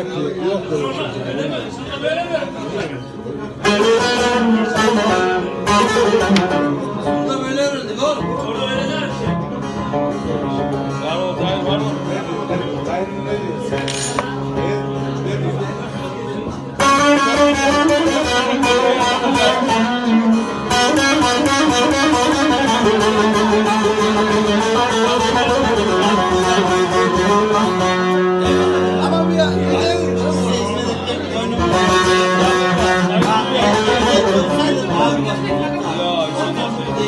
yaşayacak ki yok böyle bir şey. Burada böyle öğrendik oğlum. Orada öyle der şey. Var o dayı var o. Dayının ne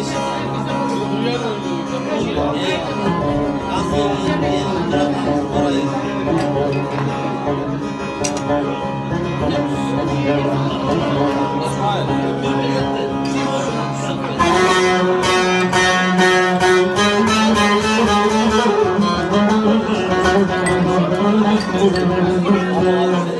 İnci, müdüre.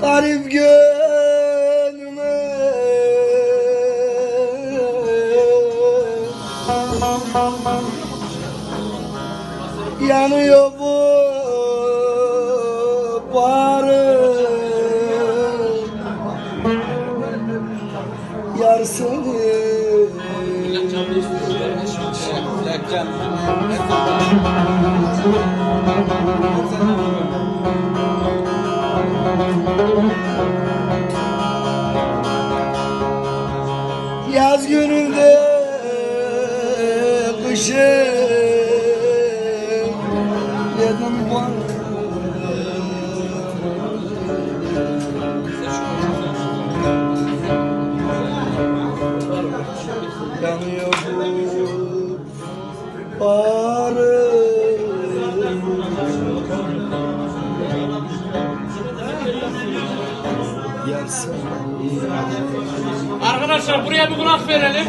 Garip gönlüme. Yanıyor bu barım Yar seni Yaz gününde kışın Dedim bana Yanıyor bu barım Arkadaşlar buraya bir kulak verelim.